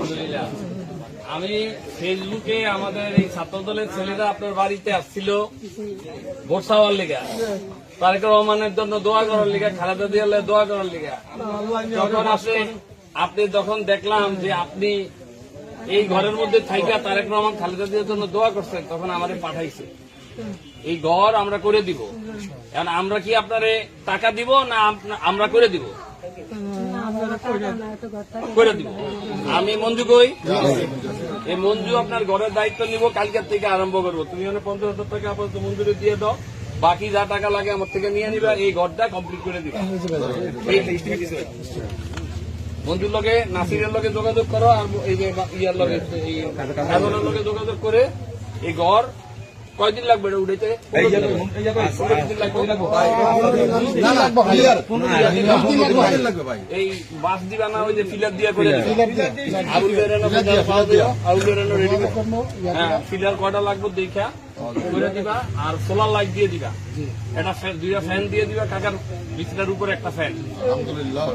আলহামদুলিল্লাহ। আমি ফেসবুকে আমাদের এই ছাত্রদলের ছেলেরা আপনার বাড়িতে আসছিল ভোট চাওয়ার লিগা। তারেক রহমানের জন্য দোয়া করার লিগা খালেদা দিয়ালে দোয়া করার লিগা। যখন আসে আপনি যখন দেখলাম যে আপনি এই ঘরের মধ্যে থাইকা তারেক রহমান খালেদা দিয়ার জন্য দোয়া করছেন তখন আমাদের পাঠাইছে। এই ঘর আমরা করে দিব। এখন আমরা কি আপনারে টাকা দিব না আমরা করে দিব? করে দিব। আমি মঞ্জু কই? এই মঞ্জু আপনার ঘরের দায়িত্ব নিব, কালকের থেকে আরম্ভ করব। তুমি মানে পঞ্চাশ হাজার টাকা আপাতত মঞ্জুরি দিয়ে দাও। বাকি যা টাকা লাগে আমার থেকে নিয়ে নিবা, এই ঘরটা কমপ্লিট করে দিবা। মঞ্জুর লগে, নাসিরের লগে যোগাযোগ করো, আর এই যে ইয়ার লগে, এই যোগাযোগ করে এই ঘর কয়দিন লাগবে এটা লাগবে। এই বাস দিবা না ওই যে ফিলার দিয়া করে বেরানো বেরানো রেডি হ্যাঁ ফিলার কয়টা লাগবে দেখা করে দিবা। আর সোলার লাইট দিয়ে দিবা। একটা ফ্যান দুইটা ফ্যান দিয়ে দিবা কাকার বিছনার উপরে একটা ফ্যান আলহামদুলিল্লাহ।